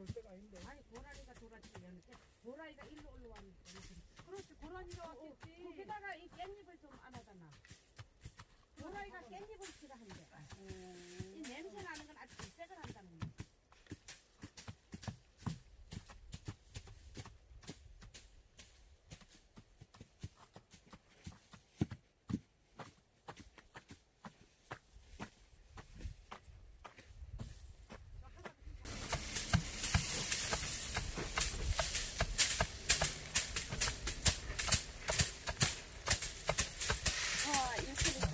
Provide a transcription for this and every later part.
그럴 때가 아닌데. 아니 고라니가 돌았지 이러는데 고라니가 일로 올라왔는데 그렇지 고라니가 왔겠지. 어, 게다가 이 깻잎을 좀 안 하잖아 고라니가 깻잎을 싫어한대. 이 냄새 나는 건 아주 질색을 한다는 거야 아 이렇게 되게 많이 됐잖아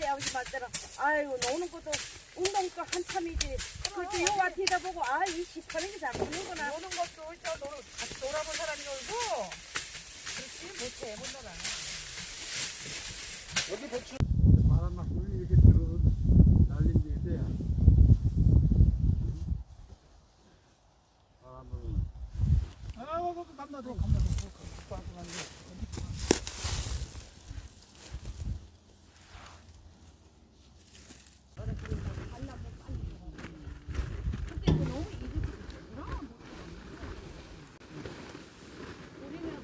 야 아버지 말대로 아이고 노는 것도 운동도 한참이지 그렇지 요와 뒤다 보고 아이 시퍼런 게잘 먹는구나 노는 것도 저 놀, 같이 놀아본 사람이 놀고. 그렇지 못해 못 놀아. 여기 배추. 바람 막 불이 이렇게 들어 날린 게 있어야. 바람 불면. 아, 그 감나도 감나도 그 깜깜한 게. 우리는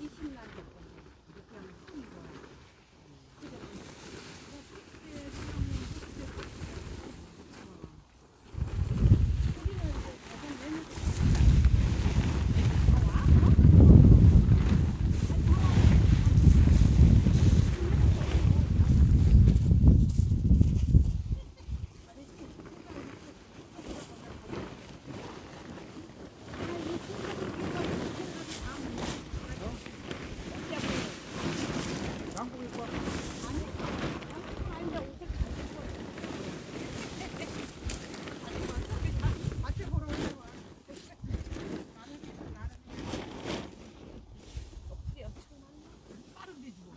20만 됐거든 그냥 큰 거야 양복 입고 와. 같이 보러 오는 거야. 빠른 데지 뭐.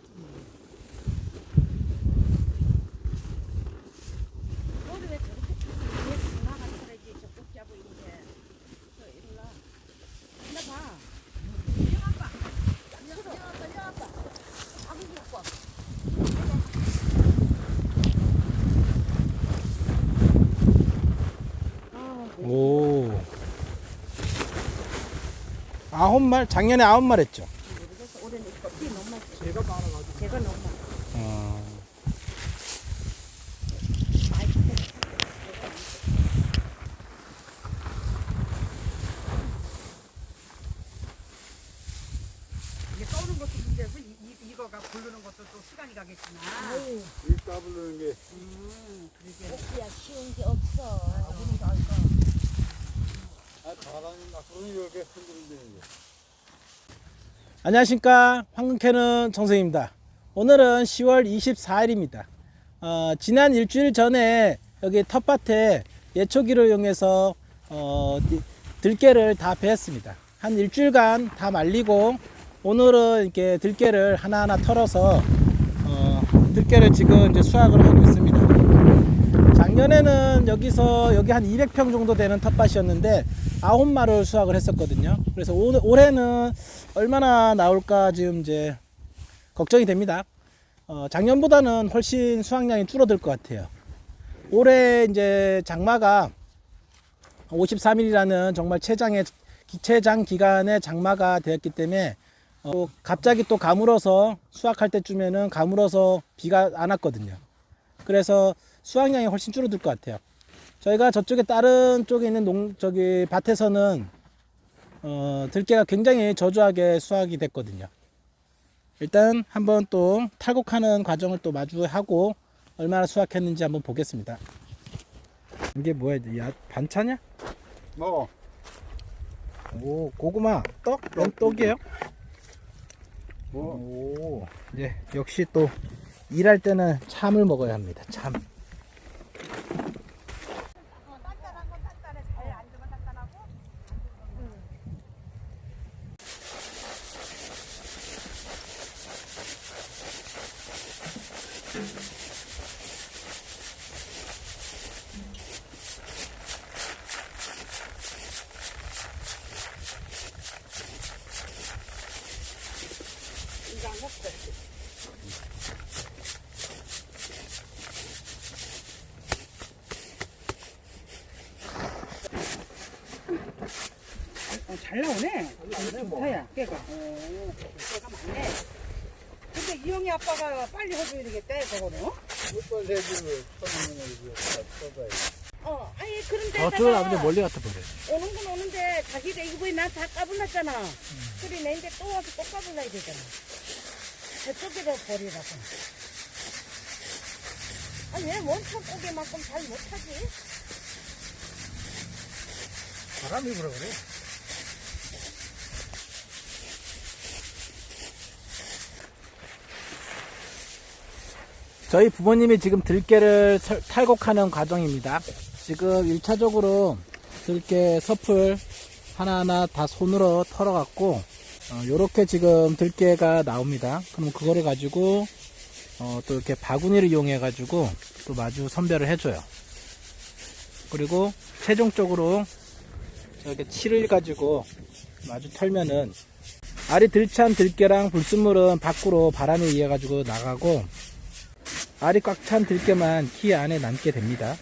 너를 왜 저렇게 위에 전화가 차라지 적극 잡고 이렇게 저 일어나 나 봐. 오. 아홉 말, 작년에 아홉 말 했죠. 그래서 올해는 껍질 너무 맛있어. 제가 많아가지고. 제가 너무 맛있어. 어. 이게 떠오는 것도 문제고 이, 이, 이거가 부르는 것도 또 시간이 가겠지만. 이 까불르는 게. 음, 그러게. 옥지야 쉬운 게 없어. 아, 바람이 막불으니 이렇게 흔들리는 게. 안녕하십니까. 황금캐는 정성입니다. 오늘은 10월 24일입니다. 어, 지난 일주일 전에 여기 텃밭에 예초기를 이용해서 어, 디- 들깨를 다 베었습니다. 한 일주일간 다 말리고 오늘은 이렇게 들깨를 하나하나 털어서 어, 들깨를 지금 이제 수확을 하고 있습니다. 작년에는 여기서 여기 한 200평 정도 되는 텃밭이었는데 아홉 마를 수확을 했었거든요. 그래서 올, 올해는 얼마나 나올까 지금 이제 걱정이 됩니다. 어, 작년보다는 훨씬 수확량이 줄어들 것 같아요. 올해 이제 장마가 53일이라는 정말 최장의 최장 기간의 장마가 되었기 때문에 어, 갑자기 또 가물어서 수확할 때쯤에는 가물어서 비가 안 왔거든요. 그래서 수확량이 훨씬 줄어들 것 같아요. 저희가 저쪽에 다른 쪽에 있는 농 저기 밭에서는 어, 들깨가 굉장히 저조하게 수확이 됐거든요. 일단 한번 또 탈곡하는 과정을 또 마주하고 얼마나 수확했는지 한번 보겠습니다. 이게 뭐야? 야, 반찬이야? 뭐, 오, 고구마, 떡? 면 떡이에요? 뭐. 오, 이제 역시 또 일할 때는 참을 먹어야 합니다. 참. 잘 나오네. 뭐. 좋다야, 깨가. 어, 깨가 많네. 근데 이영희 아빠가 빨리 해줘야 되겠다, 저거는. 몇번 손님을 써봐요. 어, 아니 그런데 저쪽을 아버지 멀리 갖다 버려. 오는 건 오는데 자기가 이거 보이 난다 까불났잖아. 그래 내 이제 또 와서 또 까불나야 되잖아. 저쪽에다 버리라고. 아니 왜 원천 고개만큼 잘 못하지? 바람이 불어 그래. 저희 부모님이 지금 들깨를 설- 탈곡하는 과정입니다. 지금 1차적으로 들깨 섭을 하나하나 다 손으로 털어갖고 이렇게 지금 들깨가 나옵니다. 그럼 그거를 가지고 어, 또 이렇게 바구니를 이용해 가지고 또 마주 선별을 해줘요. 그리고 최종적으로 이렇게 칠을 가지고 마주 털면은 알이 들찬 들깨랑 불순물은 밖으로 바람에 의해 가지고 나가고 알이 꽉 찬 들깨만 키 안에 남게 됩니다.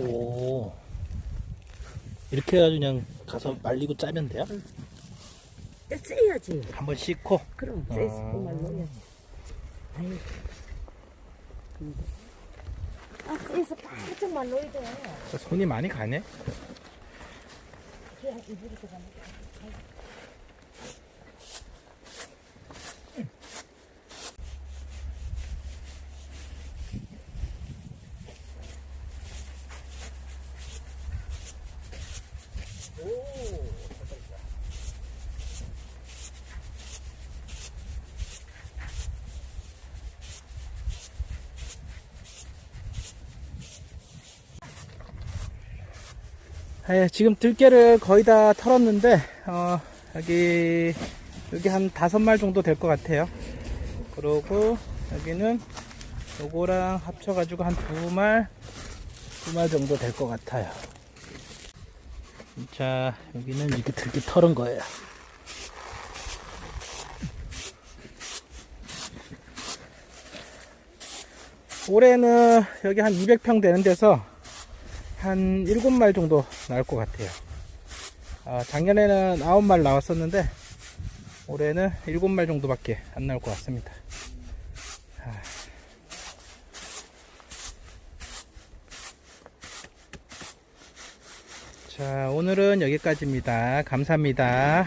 오. 이렇게 해가지고 그냥 가서 말리고 짜면 돼요? 떼야지. 한번 씻고. 그럼 아. 떼고 말로야지. 아이. 아, 떼서 바짝 말로야 돼. 손이 많이 가네? 그냥 이불이 들어가면 돼. 예, 지금 들깨를 거의 다 털었는데, 어, 여기, 여기 한 다섯 말 정도 될 것 같아요. 그러고, 여기는 요거랑 합쳐가지고 한 두 말, 두 말 정도 될 것 같아요. 자, 여기는 이렇게 들깨 털은 거예요. 올해는 여기 한 200평 되는 데서 한 7말 정도 나올 것 같아요. 아, 작년에는 9말 나왔었는데 올해는 7말 정도밖에 안 나올 것 같습니다. 아. 자, 오늘은 여기까지입니다. 감사합니다.